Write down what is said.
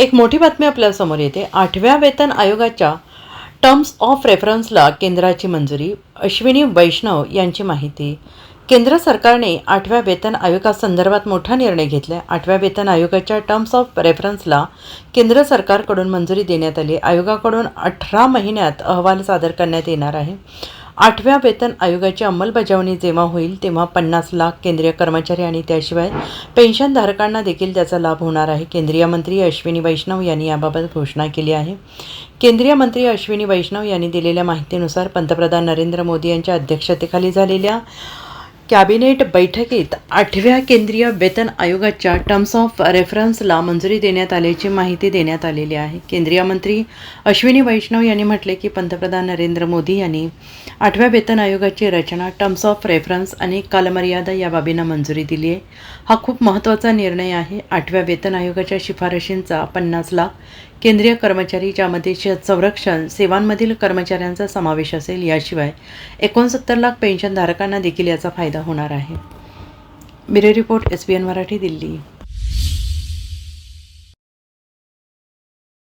एक मोठी बातमी आपल्यासमोर येते. आठव्या वेतन आयोगाच्या टर्म्स ऑफ रेफरन्सला केंद्राची मंजुरी अश्विनी वैष्णव यांची माहिती. केंद्र सरकारने आठव्या वेतन आयोगासंदर्भात मोठा निर्णय घेतला आठव्या वेतन आयोगाच्या टर्म्स ऑफ रेफरन्सला केंद्र सरकारकडून मंजुरी देण्यात आली. आयोगाकडून अठरा महिन्यात अहवाल सादर करण्यात येणार आहे. आठव्या वेतन आयोगाची अंमलबजावणी जेव्हा होईल तेव्हा पन्नास लाख केंद्रीय कर्मचारी आणि त्याशिवाय पेन्शनधारकांना देखील त्याचा लाभ होणार आहे. केंद्रीय मंत्री अश्विनी वैष्णव यांनी याबाबत घोषणा केली आहे. केंद्रीय मंत्री अश्विनी वैष्णव यांनी दिलेल्या माहितीनुसार पंतप्रधान नरेंद्र मोदी यांच्या अध्यक्षतेखाली झालेल्या कॅबिनेट बैठकीत आठव्या केंद्रीय वेतन आयोगाच्या टर्म्स ऑफ रेफरन्सला मंजुरी देण्यात आल्याची माहिती देण्यात आलेली आहे. केंद्रीय मंत्री अश्विनी वैष्णव यांनी म्हटले की पंतप्रधान नरेंद्र मोदी यांनी आठव्या वेतन आयोगाची रचना टर्म्स ऑफ रेफरन्स आणि कालमर्यादा या बाबींना मंजुरी दिली आहे. हा खूप महत्त्वाचा निर्णय आहे. आठव्या वेतन आयोगाच्या शिफारशींचा पन्नास लाख केंद्रीय कर्मचारी ज्यामध्ये संरक्षण सेवांमधील कर्मचाऱ्यांचा समावेश असेल याशिवाय एकोणसत्तर लाख पेन्शनधारकांना देखील याचा फायदा होणार आहे. Bureau report S B N Marathi Delhi.